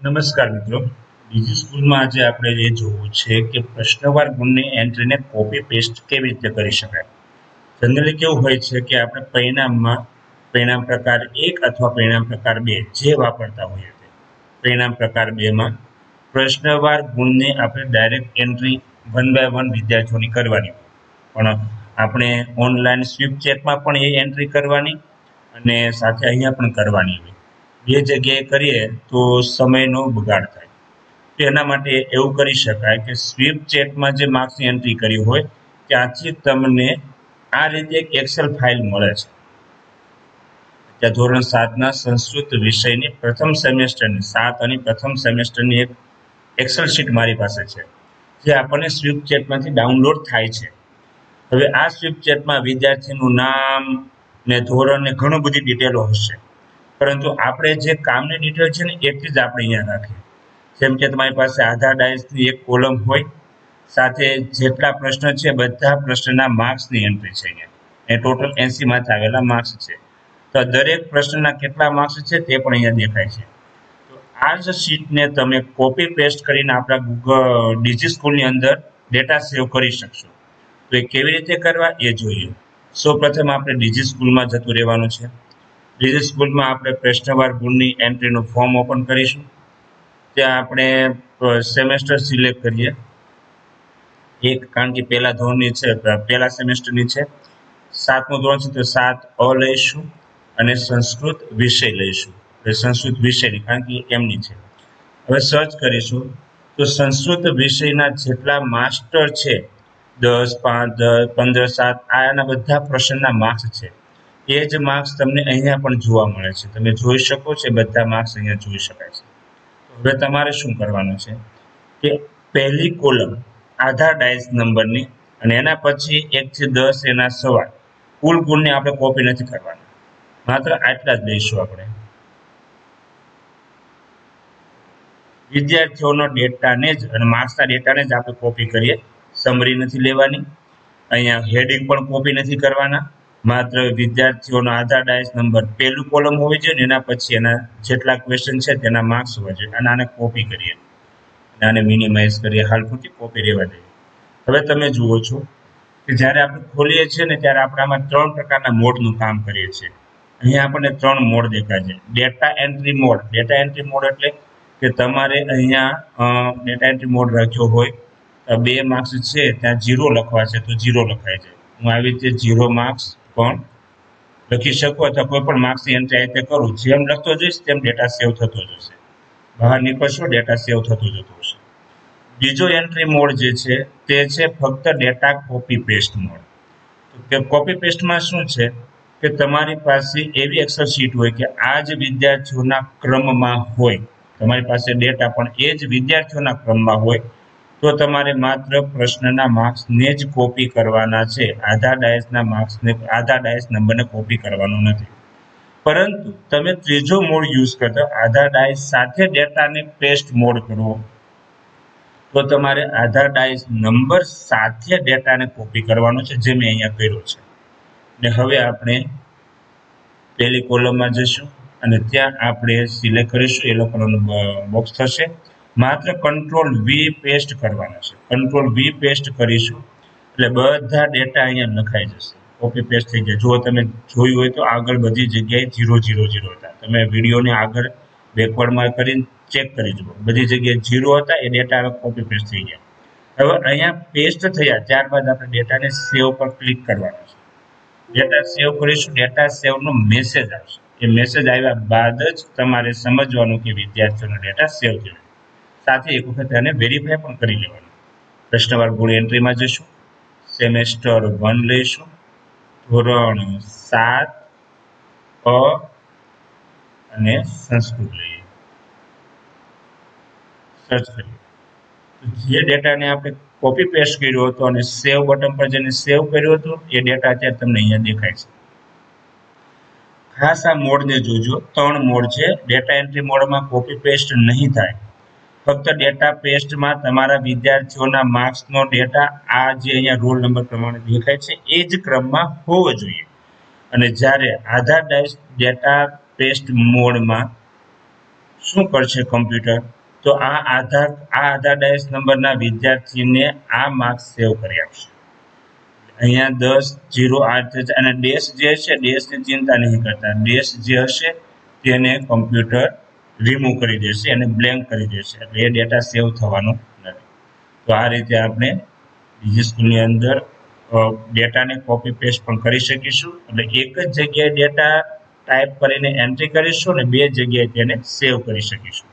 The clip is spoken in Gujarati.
નમસ્કાર મિત્રો. બીજી સ્કૂલમાં આજે આપણે એ જોવું છે કે પ્રશ્નવાર ગુણની એન્ટ્રીને કોપી પેસ્ટ કેવી રીતે કરી શકાય? જનરલી કેવું હોય છે કે આપણે પરિણામમાં પરિણામ પ્રકાર એક અથવા પરિણામ પ્રકાર બે જે વાપરતા હોઈએ છીએ પરિણામ પ્રકાર બેમાં પ્રશ્નવાર ગુણને આપણે direct entry one by one વિદ્યાર્થીઓની કરવાની. પણ આપણે ઓનલાઈન સ્વીપ ચેકમાં પણ એ એન્ટ્રી કરવાની અને સાથે અહીંયા પણ કરવાની હોય. બે જગ્યાએ કરીએ તો સમયનો બગાડ થાય. તો એના માટે એવું કરી શકાય કે સ્વીપ ચેટમાં જે માર્ક્સની એન્ટ્રી કરી હોય, ત્યાંથી તમને આ રીતે એક એક્સેલ ફાઇલ મળે છે. ત્યાં ધોરણ સાતના સંસ્કૃત વિષયની પ્રથમ સેમેસ્ટરની, સાત અને પ્રથમ સેમેસ્ટરની એક એક્સેલ શીટ મારી પાસે છે, જે આપણને સ્વીપ ચેટમાંથી ડાઉનલોડ થાય છે. હવે આ સ્વીપ ચેટમાં વિદ્યાર્થીનું નામ ને ધોરણ ને ઘણું બધી ડિટેલો હશે. પરંતુ આપણે જે કામની ડિટેલ છે ને એટલી જ આપણે અહીંયા રાખીએ. જેમ કે તમારી પાસે આધાર ડાયસની એક કોલમ હોય, સાથે જેટલા પ્રશ્ન છે, બધા પ્રશ્નના માર્ક્સની એન્ટ્રી છે અહીંયા. એ ટોટલ એંસીમાંથી આવેલા માર્ક્સ છે. તો દરેક પ્રશ્નના કેટલા માર્ક્સ છે, તે પણ અહીંયા દેખાય છે. તો આ જ શીટને તમે કોપી પેસ્ટ કરીને આપણા ગૂગલ ડીજી સ્કૂલની અંદર ડેટા સેવ કરી શકશો. તો એ કેવી રીતે કરવા? એ જોઈએ. સૌપ્રથમ આપણે ડીજી સ્કૂલમાં જતું રહેવાનું છે. ડીજી સ્કૂલમાં આપણે પ્રશ્નવાર ગુણની એન્ટ્રીનું ફોર્મ ઓપન કરીશું. ત્યાં આપણે સેમેસ્ટર સિલેક્ટ કરીએ. એક, કારણ કે પહેલા ધોરણની છે પહેલા સેમેસ્ટરની છે. સાતમું ધોરણ છે તો સાત અ લઈશું અને સંસ્કૃત વિષય લઈશું. સંસ્કૃત વિષયની, કારણ કે એમની છે. હવે સર્ચ કરીશું. તો સંસ્કૃત વિષયના જેટલા માસ્ટર છે, દસ, પાંચ, દસ, પંદર, સાત આના બધા પ્રશ્નના માર્ક્સ છે. એ જ માર્ક્સ તમને અહીંયા પણ જોવા મળે છે. તમે જોઈ શકો છો બધા માર્ક્સ અહીંયા જોઈ શકાય છે. હવે તમારે શું કરવાનું છે કે પહેલી કોલમ આધાર ડાયસ નંબરની અને એના પછી એકથી દસ એના સવાલ કુલ ગુણને આપણે કોપી નથી કરવાના. માત્ર આટલા જ લઈશું આપણે. વિદ્યાર્થીઓનો ડેટાને જ અને માર્ક્સના ડેટાને જ આપણે કોપી કરીએ. સમરી નથી લેવાની. અહીંયા હેડિંગ પણ કોપી નથી કરવાના. માત્ર વિદ્યાર્થીઓનો આધાર ડાયસ નંબર પહેલું કોલમ હોવી જોઈએ ને એના પછી એના જેટલા ક્વેશ્ચન છે તેના માર્ક્સ હોવા જોઈએ. અને આને કોપી કરીએ. અને આને મિનિમાઇઝ કરીએ. હાલ પૂરતી કોપી રહેવા દઈએ. હવે તમે જુઓ છો કે જ્યારે આપણે ખોલીએ છીએ ને ત્યારે આપણે આમાં ત્રણ પ્રકારના મોડનું કામ કરીએ છીએ. અહીંયા આપણને ત્રણ મોડ દેખાય છે. Data entry mode data entry mode એટલે કે તમારે અહીંયા ડેટા એન્ટ્રી મોડ રાખ્યો હોય બે માર્ક્સ છે, ત્યાં જીરો લખવા છે, તો જીરો લખાય છે. હું આવી રીતે જીરો માર્ક્સ પણ લખી શકો અથવા કોઈ પણ માર્ક્સની એન્ટ્રી આ કરું, જેમ લખતો જઈશ તેમ ડેટા સેવ થતો જશે. બહાર નીકળશો ડેટા સેવ થતો જતો હશે. બીજો એન્ટ્રી મોડ જે છે, તે છે ફક્ત ડેટા કોપી પેસ્ટ મોડ તો કોપી પેસ્ટમાં શું છે? કે તમારી પાસે એવી એક્સેલ શીટ હોય કે આ જ વિદ્યાર્થીઓના ક્રમમાં હોય. તમારી પાસે ડેટા પણ એ જ વિદ્યાર્થીઓના ક્રમમાં હોય. તો તમારે માત્ર પ્રશ્નના માર્ક્સને જ કોપી કરવાના છે. આધાર ડાયસના માર્ક્સને, આધાર ડાયસ નંબરને કોપી કરવાનો નથી. પરંતુ તમે ત્રીજો મોડ યુઝ કરતા આધાર ડાયસ સાથે ડેટાને પેસ્ટ મોડ કરવો તો તમારે આધાર ડાયસ નંબર સાથે ડેટાને કોપી કરવાનો છે, જે મેં અહીંયા કર્યો છે. ને હવે આપણે પહેલી કોલમમાં જઈશું અને ત્યાં આપણે સિલેક્ટ કરીશું. એ લોકોનું બોક્સ થશે. માત્ર કંટ્રોલ વી પેસ્ટ કરવાના છે. કંટ્રોલ વી પેસ્ટ કરીશું, એટલે બધા ડેટા અહીંયા લખાઈ જશે. કોપી પેસ્ટ થઈ જાય. જો તમે જોયું હોય તો આગળ બધી જગ્યાએ જીરો જીરો જીરો હતા. તમે વિડીયોને આગળ બેકવર્ડમાં કરીને ચેક કરી જુઓ. બધી જગ્યાએ જીરો હતા, એ ડેટા હવે કોપી પેસ્ટ થઈ ગયા. હવે અહીંયા પેસ્ટ થયા, ત્યારબાદ આપણે ડેટાને સેવ પર ક્લિક કરવાનો છે. ડેટા સેવ કરીશું ડેટા સેવનો મેસેજ આવશે. એ મેસેજ આવ્યા બાદ જ તમારે સમજવાનું કે વિદ્યાર્થીઓનો ડેટા સેવ થયો સાથે એક વખત એને વેરીફાઈ પણ કરી લેવાનું. પ્રશ્નવાર ગુણ એન્ટ્રીમાં જઈશું સેમેસ્ટર વન લઈશું. ધોરણ સાત, અ, અને સંસ્કૃત લઈએ. સર્ચ કરીએ. જે ડેટાને આપણે કોપી પેસ્ટ કર્યો હતો અને સેવ બટન પર જેને સેવ કર્યો હતો, એ ડેટા અત્યારે તમને અહીંયા દેખાય છે. ખાસ આ મોડને જોજો. ત્રણ મોડ છે. ડેટા એન્ટ્રી મોડમાં કોપી પેસ્ટ નહીં થાય. ફક્ત ડેટા પેસ્ટમાં તમારા વિદ્યાર્થીઓના માર્ક્સનો ડેટા આ જે અહીંયા રોલ નંબર પ્રમાણે દેખાય છે, એ જ ક્રમમાં હોવો જોઈએ. અને જ્યારે આધાર ડેટા પેસ્ટ મોડમાં શું કરશે કમ્પ્યુટર તો આ આધાર આ આધાર ડાયસ નંબરના વિદ્યાર્થીને આ માર્ક્સ સેવ કરી આપશે. અહીંયા દસ, જીરો, આઠ અને ડેશ જે છે ડેશની ચિંતા નહીં કરતા. ડેશ જે હશે, તેને કમ્પ્યુટર રિમૂવ કરી દેશે અને બ્લેન્ક કરી દેશે. એટલે એ ડેટા સેવ થવાનો નથી. તો આ રીતે આપણે બીજી સ્કૂલની અંદર ડેટાને કોપી પેસ્ટ પણ કરી શકીશું. એટલે એક જ જગ્યાએ ડેટા ટાઈપ કરીને એન્ટ્રી કરીશું અને બે જગ્યાએ તેને સેવ કરી શકીશું.